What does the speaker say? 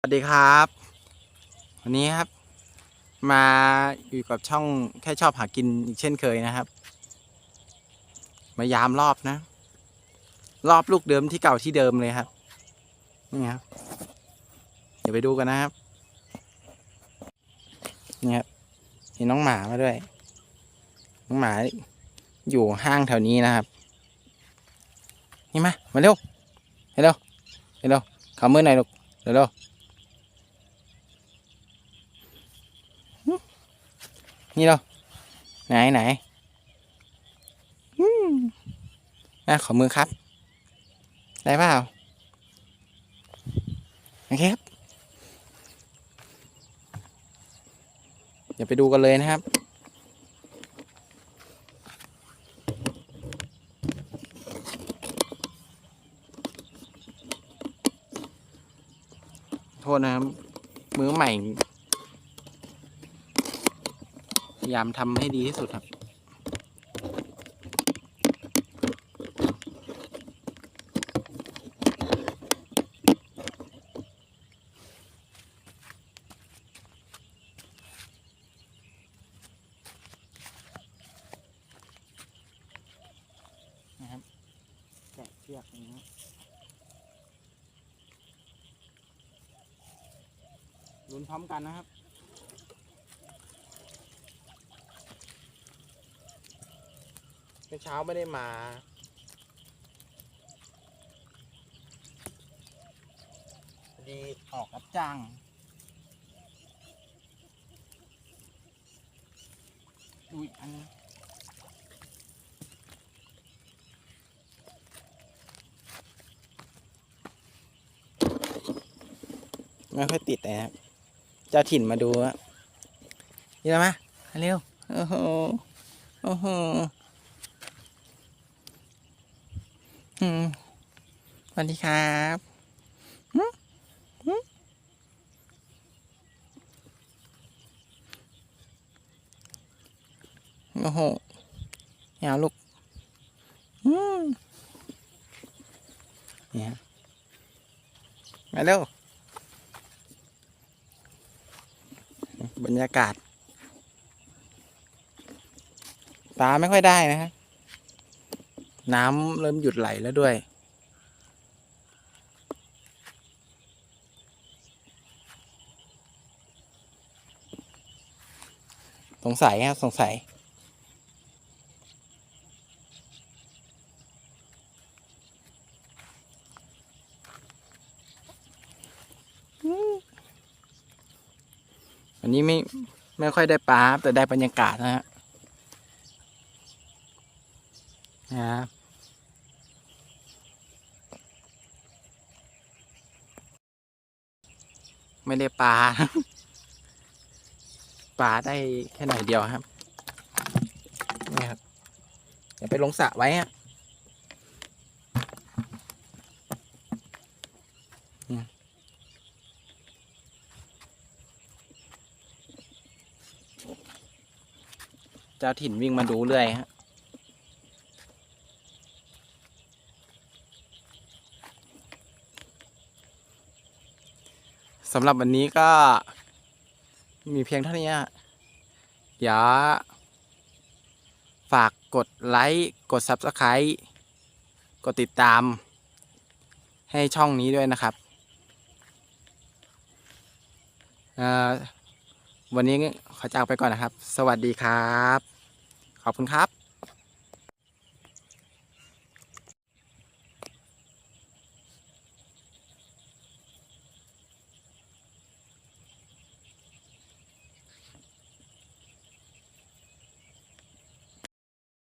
สวัสดีครับ วันนี้ครับ มาอยู่กับช่องแค่ชอบหากินอีกเช่นเคยนะครับ มายามรอบนะ รอบลูกเดิมที่เก่าที่เดิมเลยครับนี่ครับเดี๋ยวไปดูกันนะครับนี่ครับมีน้องหมามาด้วย น้องหมาอยู่ห้างแถวนี้นะครับ นี่มามาเร็วเร็วเร็วขอมือหน่อยลูกเร็วเร็วหึ นี่เร็วไหนไหนอะขอมือครับ ได้เปล่าโอเคครับเดี๋ยวไปดูกันเลยนะครับโทษนะครับมือใหม่ ยายามทำให้ดีที่สุดครับ นะครับแกะเชือกอย่างนี้ลุ้นพร้อมกันนะครับ เมื่อเช้าไม่ได้มาพอดีออกรับจ้างดูอีกอันนึงไม่ค่อยติดนะครับ เจ้าถิ่นมาดูอะนี่ละมเร็ว โอ้โห โอ้โห อืมสวัสดีครับหึหึโอ้โหอยาวลูกอืมเนี่ยมาเร็วบรรยากาศ ปลาไม่ค่อยได้นะฮะ น้ำเริ่มหยุดไหลแล้วด้วย สงสัยครับสงสัย อันนี้ไม่ ไม่ค่อยได้ปลาครับแต่ได้บรรยากาศนะฮะนะครับ ไม่ได้ปลา ปลาได้แค่หน่อยเดียวครับนี่ครับเดี๋ยวไปลงสระไว้ฮะเนี่ยเจ้าถิ่นวิ่งมาดูเรื่อยฮะ สำหรับวันนี้ก็มีเพียงเท่านี้ฮะเดี๋ยวฝากกดไลค์กด Subscribe กดติดตาม ให้ช่องนี้ด้วยนะครับ วันนี้ขอจากไปก่อนนะครับ สวัสดีครับ ขอบคุณครับ